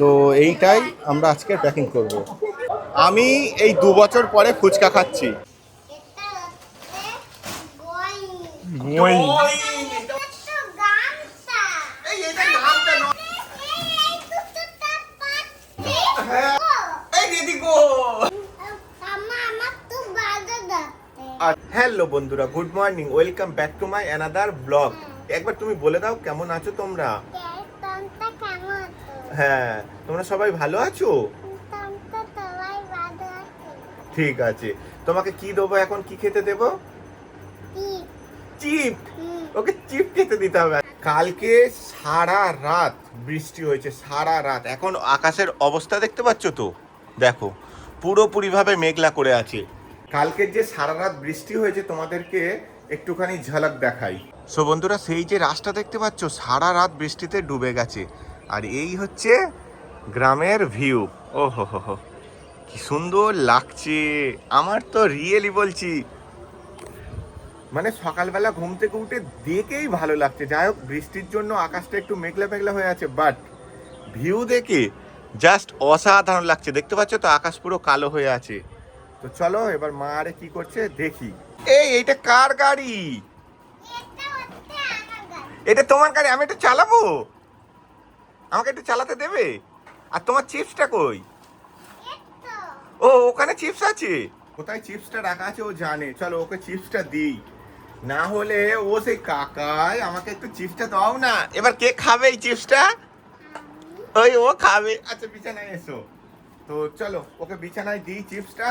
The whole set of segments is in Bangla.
তো এইটাই আমরা আজকে প্যাকিং করব। আমি এই দু বছর পরে ফুচকা খাচ্ছি। হ্যালো বন্ধুরা good morning welcome back to my another blog একবার তুমি বলে দাও কেমন আছো তোমরা? হ্যাঁ তোমরা সবাই ভালো আছো? ঠিক আছে। তোমাকে কি দেবো এখন? কি খেতে দেবো? চিপ। ওকে, চিপ খেতে দিতে হবে। কালকে সারা রাত বৃষ্টি হয়েছে, সারা রাত। এখন আকাশের অবস্থা দেখতে পাচ্ছ তো? দেখো, পুরোপুরিভাবে মেঘলা করে আছে। কালকের যে সারা রাত বৃষ্টি হয়েছে, তোমাদেরকে একটুখানি ঝলক দেখাই। সো বন্ধুরা, সেই যে রাস্তা দেখতে পাচ্ছ, সারা রাত বৃষ্টিতে ডুবে গেছে। আর এই হচ্ছে গ্রামের ভিউ ও হো হো হো। কি সুন্দর লাগছে। আমার তো রিয়েলি বলছি। মানে সকালবেলা ঘুম থেকে উঠে দেখেই ভালো লাগছে। যাই হোক বৃষ্টির জন্য আকাশটা একটু মেঘলা মেঘলা হয়ে আছে বাট ভিউ দেখে জাস্ট অসাধারণ লাগছে। দেখতে পাচ্ছ তো আকাশ পুরো কালো হয়ে আছে। তো চলো এবার মা আরে কি করছে দেখি। এই এইটা কার গাড়ি। এটা তোমার গাড়ি আমি এটা চালাবো? আমাকে একটু চালাতে দেবে? আর তোমার চিপসটা কই? ও ওখানে চিপস আছে? কোথায় চিপসটা রাখা আছে ও জানে। চলো ওকে চিপসটা দিই। না হলে ও সেই কাকায় আমাকে একটু চিপসটা দাও না। এবার কে খাবে এই চিপসটা? ওই ও খাবে। আচ্ছা বিছানায় এসো। তো চলো ওকে বিছানায় দিই চিপসটা।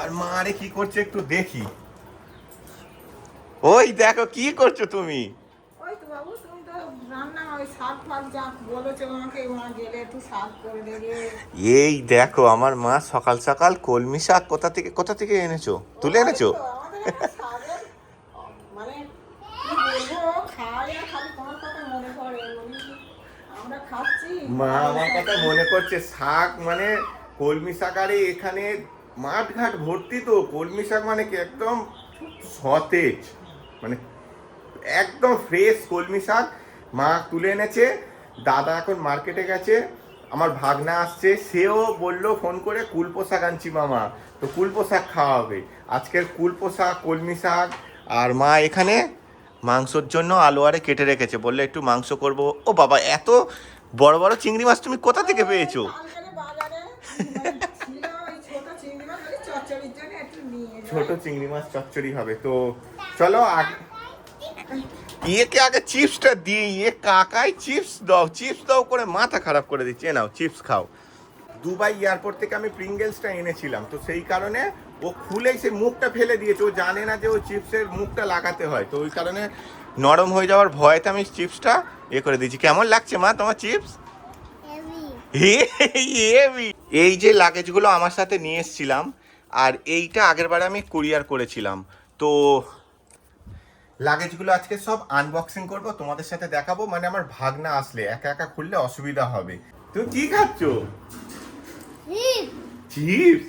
আর মা আরে কি করছে একটু দেখি। ওই দেখো কি করছ তুমি? রান্না ওই শাক ফাক যা বলেছ আমাকে মা গেলে একটু শাক করে দেবে। এই দেখো আমার মা সকাল সকাল কলমি শাক কোথা থেকে কোথা থেকে এনেছো? তুলে এনেছো? মানে মনে মা আমার কথা মনে করছে শাক মানে কলমি শাক আরে এখানে মাঠ ঘাট ভর্তি তো কলমি শাক মানে কি একদম সতেজ মানে একদম ফ্রেশ কলমি শাক। মা তুলে এনেছে দাদা এখন মার্কেটে গেছে আমার ভাগনা আসছে সেও বলল ফোন করে কুল পোশাক আনছি মামা তো কুল পোশাক খাওয়া হবে আজকের কুল পোশাক কলমি শাক আর মা এখানে মাংসর জন্য আলু আরে কেটে রেখেছে বললে একটু মাংস করব। ও বাবা এত বড় বড় চিংড়ি মাছ তুমি কোথা থেকে পেয়েছ। ছোট চিংড়ি মাছ চচ্চড়ি হবে তো চলো ইয়েকে আগে চিপসটা দিই ইয়ে কাকাই চিপস দাও চিপস দাও করে মাথা খারাপ করে দিচ্ছে। এ নাও চিপস খাও। দুবাই এয়ারপোর্ট থেকে আমি প্রিঙ্গেলসটা এনেছিলাম। তো সেই কারণে ও খুলেই সে মুখটা ফেলে দিয়েছে। ও জানে না যে ও চিপসের মুখটা লাগাতে হয়। তো ওই কারণে নরম হয়ে যাওয়ার ভয়তে আমি চিপসটা এ করে দিয়েছি। কেমন লাগছে মা তোমার চিপস। এই যে লাগেজগুলো আমার সাথে নিয়ে এসেছিলাম আর এইটা আগের বারে আমি কুরিয়ার করেছিলাম। তো লাগেজগুলো আজকে সব আনবক্সিং করব তোমাদের সাথে দেখাবো। মানে আমার ভাগনা আসলে একা একা খুললে অসুবিধা হবে। তুমি কি খাচ্ছ? চিপস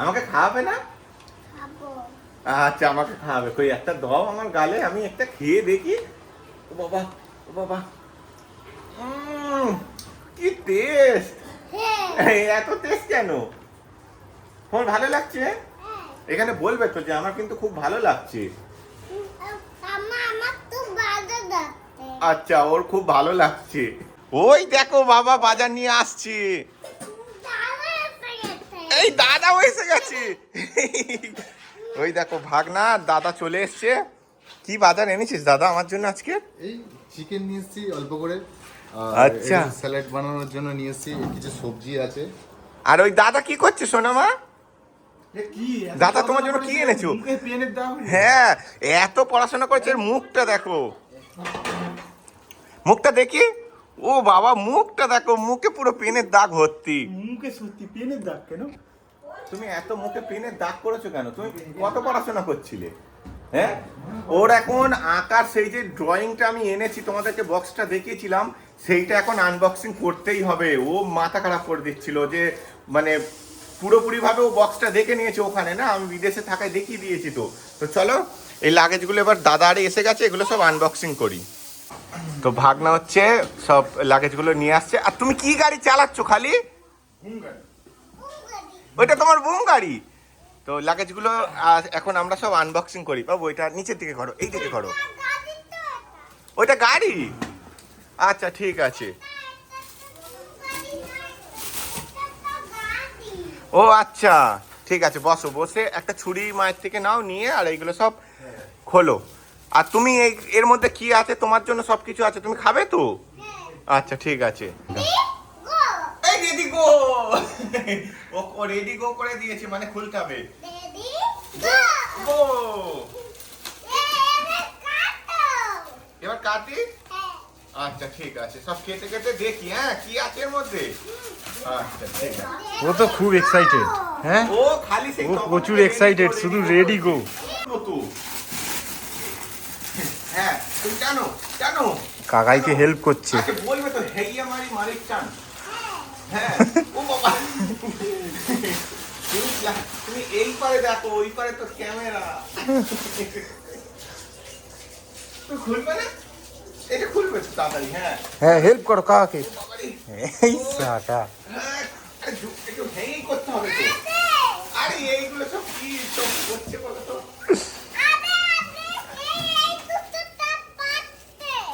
আমাকে খাওয়াবে না? আচ্ছা আমাকে খাওয়াবে। কই একটা দাও আমার গালে আমি একটা খেয়ে দেখি। ও বাবা ও বাবা। কি টেস্ট হ্যাঁ এত টেস্ট কেন? তোমার ভালো লাগছে? এখানে বলবে তো যে আমার কিন্তু খুব ভালো লাগছে আমা আমার তো বাজে যাচ্ছে আচ্ছা ওর খুব ভালো লাগছে। ওই দেখো বাবা বাজার নিয়ে আসছে। এই দাদা এসে গেছে। ওই দেখো ভাগনা দাদা চলে এসছে। কি বাজার এনেছিস দাদা আমার জন্য আজকে? এই চিকেন নিয়ে এসেছি অল্প করে। আচ্ছা। স্যালাড বানানোর জন্য নিয়ে এসেছি কিছু সবজি আছে। আর ওই দাদা কি করছে সোনামা দাদা তোমার জন্য কি এনেছো? হ্যাঁ এত পড়াশোনা করছে এর মুখটা দেখো। মুখটা দেখি? ও বাবা মুখটা দেখো মুখে পুরো পেনের দাগ ভর্তি। মুখে সত্যি পেনের দাগ কেন? তুমি এত মুখে পেনের দাগ করেছ কেন? তুমি কত পড়াশোনা করছিলে? হ্যাঁ? ওর এখন আঁকার সেই যে ড্রয়িংটা আমি এনেছি তোমাদেরকে বক্সটা দেখিয়েছিলাম সেইটা এখন আনবক্সিং করতেই হবে। ও মাথা খারাপ করে দিচ্ছিল যে মানে পুরোপুরিভাবে ও বক্সটা দেখে নিয়েছে ওখানে না? আমি বিদেশে থাকায় দেখিয়ে দিয়েছি তো। তো চলো এই লাগেজগুলো এবার দাদা আরে এসে গেছে এগুলো সব আনবক্সিং করি। তো ভাগনা হচ্ছে, সব লাগেজগুলো নিয়ে আসছে। আর তুমি কি গাড়ি চালাচ্ছ খালি? ওইটা তোমার বুম গাড়ি। তো লাগেজগুলো এখন আমরা সব আনবক্সিং করি। বাবু, ওইটা নিচের দিকে করো এই দিকে করো। ওইটা গাড়ি? আচ্ছা ঠিক আছে। ও আচ্ছা। ঠিক আছে, বসো, বসে একটা ছুরি মায়ের থেকে নাও, নিয়ে আর এইগুলো সব খোলো। আর তুমি এই এর মধ্যে কি আছে? তোমার জন্য সবকিছু আছে। তুমি খাবে তো? আচ্ছা ঠিক আছে। রেডি গো ও রেডি গো করে দিয়েছে মানে খুলতে হবে গো এবার কাটো। হ্যাঁ। আচ্ছা ঠিক আছে। সব কেটে কেটে দেখি হ্যাঁ কি আছে এর মধ্যে? আচ্ছা ঠিক আছে। ও তো খুব এক্সাইটেড হ্যাঁ? ও খালি সেই ও প্রচুর এক্সাইটেড শুধু রেডি গো তো হ্যাঁ তুমি জানো জানো। কাকাইকে হেল্প করছে। বলবে তো হেইয়া মারি হ্যাঁ ও বাবা। তুমি তুমি এই পারে দেখো ওই পারে তো ক্যামেরা। খুলবে না? এটা খুলবে তো তাড়াতাড়ি হ্যাঁ। হ্যাঁ হেল্প করো কাকাকে। এই সাটা। হ্যাঁ, একটু হেই করতে হবে তো। আরে এইগুলো সব কি সব করছে বলো তো আরে, আরে, এই, এই কুকুরটা পাচ্ছে।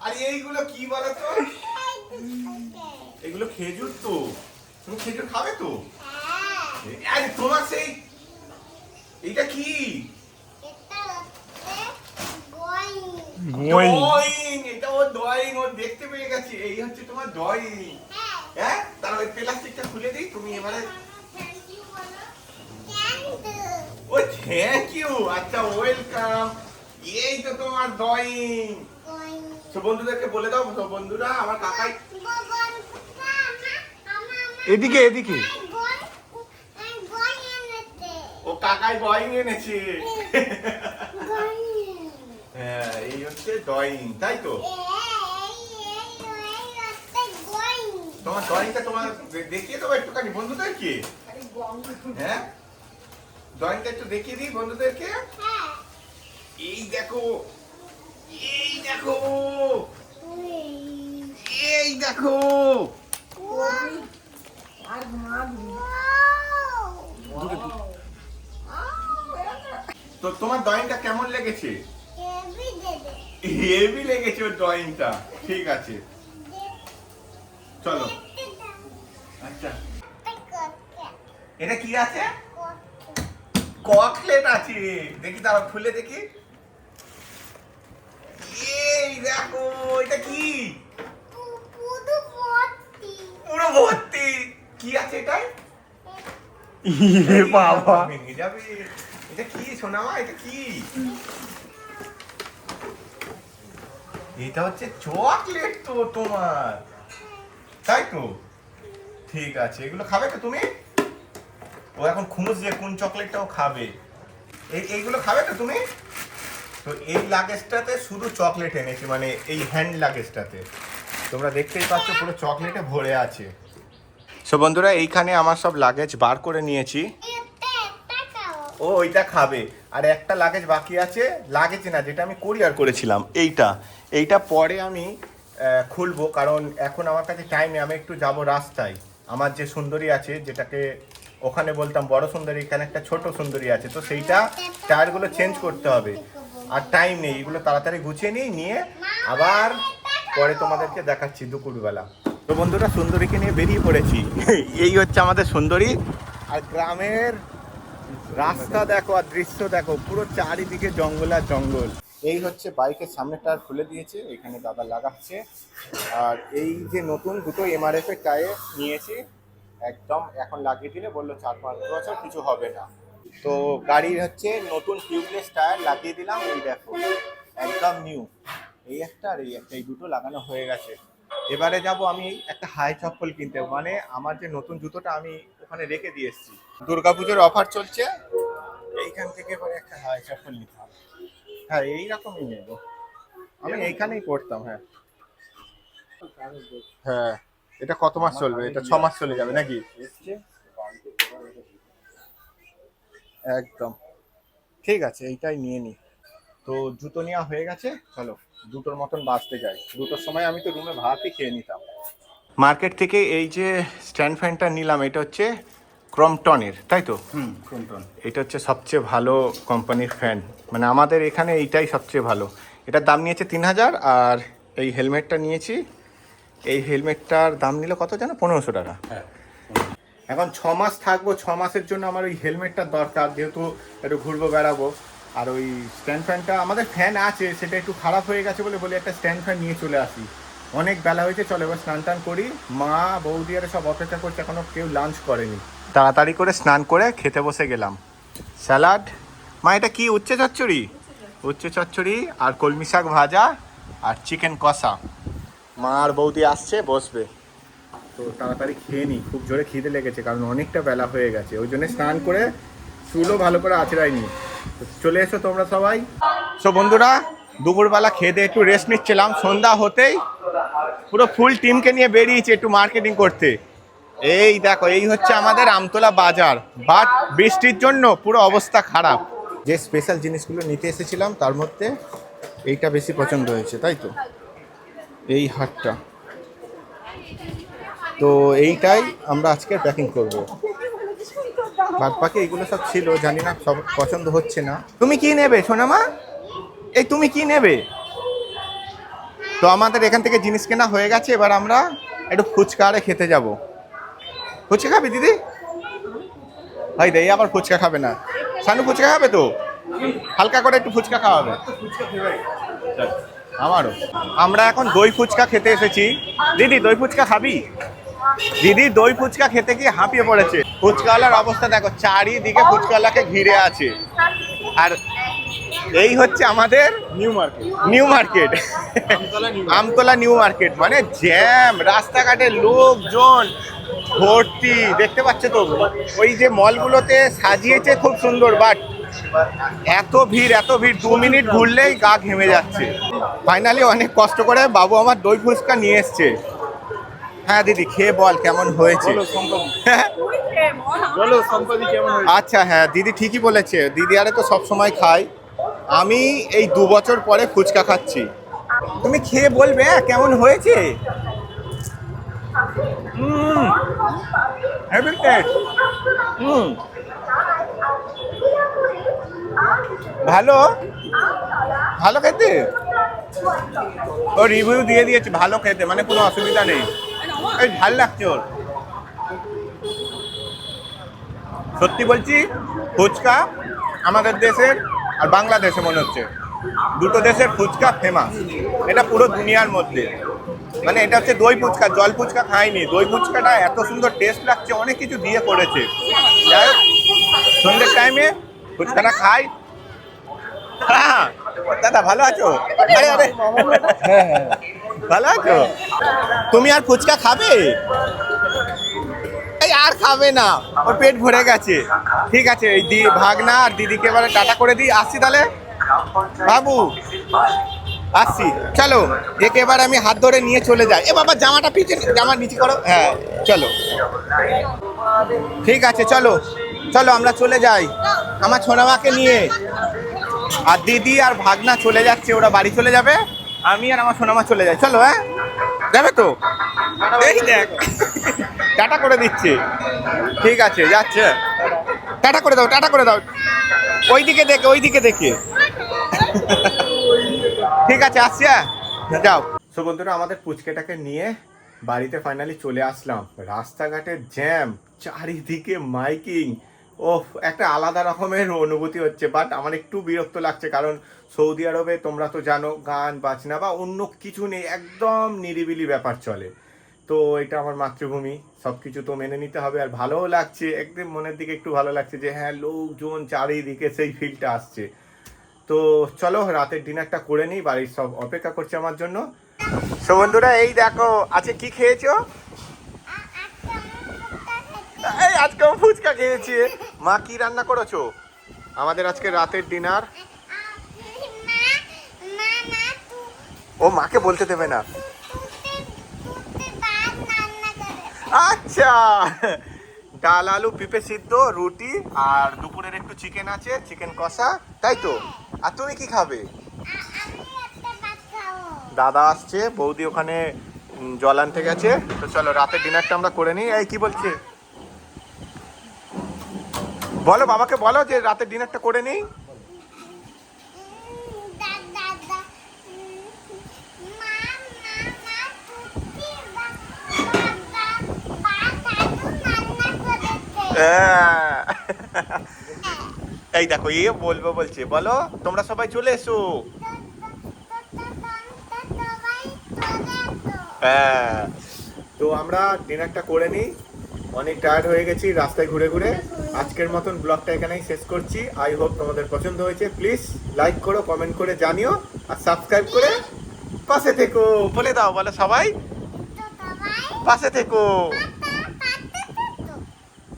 আর এইগুলো কি বলো তো এই দুটোকে। এগুলো খেজুর তো। তুমি খেজুর খাবে তো? হ্যাঁ, আরে তোমার সেই এটা কি। ড্রয়িং এটা ও ড্রয়িং ও দেখতে পেয়ে গেছে। এই হচ্ছে তোমার ড্রয়িং হ্যাঁ। হ্যাঁ? তাহলে ওই প্লাস্টিকটা খুলে দিই। তুমি এবারে ও থ্যাংক ইউ আচ্ছা ওয়েলকাম এই তো তোমার ড্রয়িং. তো বন্ধুদেরকে বলে দাও তো বন্ধুরা আমার কাকাই এদিকে এদিকে। ও কাকাই ড্রয়িং এনেছে হ্যাঁ এই হচ্ছে ড্রয়িং তাই তো। তোমার ড্রয়িংটা তোমার দেখিয়ে দেবো একটুখানি বন্ধুদেরকে হ্যাঁ ড্রয়িংটা একটু দেখিয়ে দিই বন্ধুদেরকে। হ্যাঁ। এই দেখো এই দেখো। এই দেখো. তো তোমার ড্রয়িংটা কেমন লেগেছে? হেভি লেগেছে ওর ড্রয়িংটা ঠিক আছে। চলো। আচ্ছা। এটা কি আছে? ককলেট আছে দেখি তারা খুলে দেখি। এই দেখো এটা কি? পুরো ভর্তি। কি আছে এটাই ইয়ে বাবা। ভেঙে যাবে। এটা কি সোনামা এটা কি? এটা হচ্ছে চকলেট তো তোমার। তাই তো? ঠিক আছে এগুলো খাবে তো তুমি? ও এখন খুঁজছে কোন চকলেটটাও খাবে। এই, এইগুলো খাবে তো তুমি? তো এই লাগেজটাতে শুধু চকলেট এনেছি মানে এই হ্যান্ড লাগেজটাতে তোমরা দেখতেই পাচ্ছ পুরো চকলেটে ভরে আছে। সো বন্ধুরা, এইখানে আমার সব লাগেজ বার করে নিয়েছি। ও, ওইটা খাবে। আর একটা লাগেজ বাকি আছে লাগেজ না, যেটা আমি কোরিয়ার করেছিলাম, এইটা। এইটা পরে আমি খুলবো, কারণ এখন আমার কাছে টাইম আমি একটু যাব রাস্তায়। আমার যে সুন্দরী আছে, যেটাকে ওখানে বলতাম, বড় সুন্দরী, এখানে একটা ছোট সুন্দরী আছে। তো সেইটা টায়ারগুলো চেঞ্জ করতে হবে। আর টাইম নেই, এগুলো তাড়াতাড়ি গুছিয়ে নিই নিয়ে আবার পরে তোমাদেরকে দেখাচ্ছি দুপুরবেলা। তো বন্ধুরা, সুন্দরীকে নিয়ে বেরিয়ে পড়েছি। এই হচ্ছে আমাদের সুন্দরী। আর গ্রামের রাস্তা দেখো আর দৃশ্য দেখো, পুরো চারিদিকে জঙ্গল আর জঙ্গল। এই হচ্ছে বাইকের সামনে টায়ার খুলে দিয়েছে, এখানে দাদা লাগাচ্ছে। আর এই যে নতুন দুটো এমআরএফ এর টায়ার নিয়েছি একদম এখন লাগিয়ে দিলে বলল চার পাঁচ বছর কিছু হবে না। তো গাড়ির হচ্ছে নতুন টিউবলেস টায়ার লাগিয়ে দিলাম, এই দেখো, একদম নিউ এই একটা আর এই একটা, এই দুটো লাগানো হয়ে গেছে। এবারে যাব আমি একটা হাই চপ্পল কিনতে মানে আমার যে নতুন জুতোটা আমি ওখানে রেখে দিয়ে এসেছি। দুর্গাপুজোর অফার চলছে, এইখান থেকে এবারে একটা হাই চপ্পল নিতে হবে। হ্যাঁ এইরকমই নেব। আমি এইখানেই পড়তাম হ্যাঁ। হ্যাঁ। এটা কত মাস চলবে? এটা ছ মাস চলে যাবে নাকি? একদম। ঠিক আছে এইটাই নিয়ে নি। তো জুতো নেওয়া হয়ে গেছে চলো দুটোর মতন বাঁচতে যাই দুটোর সময় আমি তো রুমে ভাতই খেয়ে নিতাম। মার্কেট থেকে এই যে স্ট্যান্ড ফ্যানটা নিলাম এটা হচ্ছে ক্রমটনের তাই তো? হুম কোনটন এটা হচ্ছে সবচেয়ে ভালো কোম্পানির ফ্যান। মানে আমাদের এখানে এইটাই সবচেয়ে ভালো। এটার দাম নিয়েছে তিন হাজার আর এই হেলমেটটা নিয়েছি এই হেলমেটটার দাম নিল কত জানো? পনেরোশো টাকা। হ্যাঁ এখন ছ মাস থাকব ছ মাসের জন্য আমার ওই হেলমেটটা দরকার যেহেতু একটু ঘুরবো বেড়াবো। আর ওই স্ট্যান্ড ফ্যানটা আমাদের ফ্যান আছে সেটা একটু খারাপ হয়ে গেছে বলে বলি একটা স্ট্যান্ড ফ্যান নিয়ে চলে আসি। অনেক বেলা হয়েছে চলো এবার স্নান টান করি। মা বৌদি আর সব অপেক্ষা করছে এখনও কেউ লাঞ্চ করেনি। তাড়াতাড়ি করে স্নান করে খেতে বসে গেলাম। স্যালাড? মা এটা কি উচ্ছে চচ্চড়ি? উচ্ছে চচ্চড়ি আর কলমি শাক ভাজা আর চিকেন কষা। মা আর বৌদি আসছে বসবে। তো তাড়াতাড়ি খেয়ে নিই। খুব জোরে খিদে লেগেছে কারণ অনেকটা বেলা হয়ে গেছে। ওই জন্য স্নান করে চুলও ভালো করে আছড়াইনি চলে এসো তোমরা সবাই। সো বন্ধুরা দুপুরবেলা খেয়ে দিয়ে একটু রেস্ট নিচ্ছিলাম। সন্ধ্যা হতেই পুরো ফুল টিমকে নিয়ে বেরিয়েছি একটু মার্কেটিং করতে। এই দেখো এই হচ্ছে আমাদের আমতলা বাজার। বাট বৃষ্টির জন্য পুরো অবস্থা খারাপ। যে স্পেশাল জিনিসগুলো নিতে এসেছিলাম তার মধ্যে এইটা বেশি পছন্দ হয়েছে তাই তো? এই হাটটা। তো এইটাই আমরা আজকে প্যাকিং করব। বাদ বাকি এইগুলো সব ছিল, জানি না, সব পছন্দ হচ্ছে না। তুমি কি নেবে, সোনামা? এই তুমি কি নেবে? তো আমাদের এখান থেকে জিনিস কেনা হয়ে গেছে, এবার আমরা একটু ফুচকা আরে খেতে যাব। ফুচকা খাবে, দিদি? ভাই, দেই, আবার ফুচকা খাবে না। সানু ফুচকা খাবে তো? হালকা করে একটু ফুচকা খাওয়াবে। আমারও। আমরা এখন দই ফুচকা খেতে এসেছি। দিদি দই ফুচকা খাবি? দিদি দই ফুচকা খেতে গিয়ে হাঁপিয়ে পড়েছে। ফুচকাওয়ালার অবস্থা দেখো চারিদিকে ফুচকাওয়ালাকে ঘিরে আছে। আর এই হচ্ছে আমাদের new market new market Amtala new market মানে জ্যাম রাস্তাঘাটে লোকজন ভর্তি। দেখতে পাচ্ছ তো ওই যে মলগুলোতে সাজিয়েছে খুব সুন্দর বাট এত ভিড় এত ভিড় দু মিনিট ঘুরলেই গা ঘেমে যাচ্ছে। ফাইনালি অনেক কষ্ট করে বাবু আমার দই ফুচকা নিয়ে এসছে। হ্যাঁ দিদি খেয়ে বল কেমন হয়েছে? হ্যাঁ? আচ্ছা হ্যাঁ দিদি ঠিকই বলেছে। দিদি আরে তো সব সময় খাই আমি এই দু বছর পরে ফুচকা খাচ্ছি। তুমি খেয়ে বলবে হ্যাঁ, কেমন হয়েছে? হুম হুম। ভালো? ভালো খেতে? ও রিভিউ দিয়ে দিয়েছে, ভালো খেতে মানে কোনো অসুবিধা নেই। এই ভালো লাগছে ওর। সত্যি বলছি, ফুচকা আমাদের দেশের আর বাংলাদেশে মনে হচ্ছে। দুটো দেশের ফুচকা ফেমাস এটা পুরো দুনিয়ার মধ্যে। মানে এটা হচ্ছে দই ফুচকা, জল ফুচকা খাইনি। দই ফুচকাটা এত সুন্দর টেস্ট লাগছে, অনেক কিছু দিয়ে করেছে। যাই হোক, সন্ধ্যের টাইমে ফুচকাটা খাই। হ্যাঁ। দাদা, ভালো আছো? ভালো আছো? তুমি আর ফুচকা খাবে? আর খাবে না। ওর পেট ভরে গেছে। ঠিক আছে, এই দি ভাগনা আর দিদিকে এবারে টাটা করে দিই। আসছি তাহলে? বাবু, আসছি। চলো একে এবার আমি হাত ধরে নিয়ে চলে যাই। এ বাবা, জামাটা পিছনে জামা নিচে করো। হ্যাঁ চলো। ঠিক আছে, চলো। চলো, আমরা চলে যাই। আমার ছোনামাকে নিয়ে। আর দিদি আর ভাগনা চলে যাচ্ছে, ওরা বাড়ি চলে যাবে। আমি আর আমার সোনামা চলে যাই। চলো হ্যাঁ? যাবে তো? এই দেখ। টাটা করে দিচ্ছে। ঠিক আছে, যাচ্ছে। টাটা করে দাও, টাটা করে দাও। ওই দিকে দেখে ওই দিকে দেখে। ঠিক আছে, আসছি হ্যাঁ? যাও। সো বন্ধুরা, আমাদের পুচকেটাকে নিয়ে বাড়িতে ফাইনালি চলে আসলাম। রাস্তাঘাটের জ্যাম চারিদিকে মাইকিং ও একটা আলাদা রকমের অনুভূতি হচ্ছে বাট আমার একটু বিরক্ত লাগছে, কারণ সৌদি আরবে তোমরা তো জানো গান, বাজনা বা অন্য কিছু নেই, একদম নিরিবিলি ব্যাপার চলে। তো এটা আমার মাতৃভূমি সব কিছু তো মেনে নিতে হবে, আর ভালোও লাগছে, একদম মনের দিকে একটু ভালো লাগছে যে হ্যাঁ লোকজন চারিদিকে সেই ফিলটা আসছে। তো চলো, রাতের ডিনারটা করে নিই, বাড়ির সব অপেক্ষা করছে আমার জন্য। সো বন্ধুরা, এই দেখো, আজকে কি খেয়েছো? আজকে ফুচকা খেয়েছি। মা, কি রান্না করেছ? আমাদের আজকে রাতের ডিনার ও মাকে বলতে দেবে না। আচ্ছা। ডাল, আলু, পিপে সিদ্ধ, রুটি, আর দুপুরের একটু চিকেন আছে চিকেন কষা, তাই তো? আর তুমি কি খাবে? দাদা আসছে, বৌদি ওখানে জল আনতে গেছে। তো চলো, রাতের ডিনারটা আমরা করে নিই। এই, কি বলছে? বলো বাবাকে বলো যে রাতে ডিনারটা করে নিই। হ্যাঁ। এই দেখো এ বলব বলছে বলো তোমরা সবাই চলে এসো। হ্যাঁ। তো আমরা ডিনারটা করে নিই। অনেক টায়ার্ড হয়ে গেছি রাস্তায় ঘুরে ঘুরে। আজকের মতন ব্লগটা এখানেই শেষ করছি। আই হোপ তোমাদের পছন্দ হয়েছে। প্লিজ লাইক করো কমেন্ট করে জানিও আর সাবস্ক্রাইব করে পাশে থেকো। বলে দাও বলে সবাই। পাশে থেকো।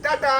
টাটা।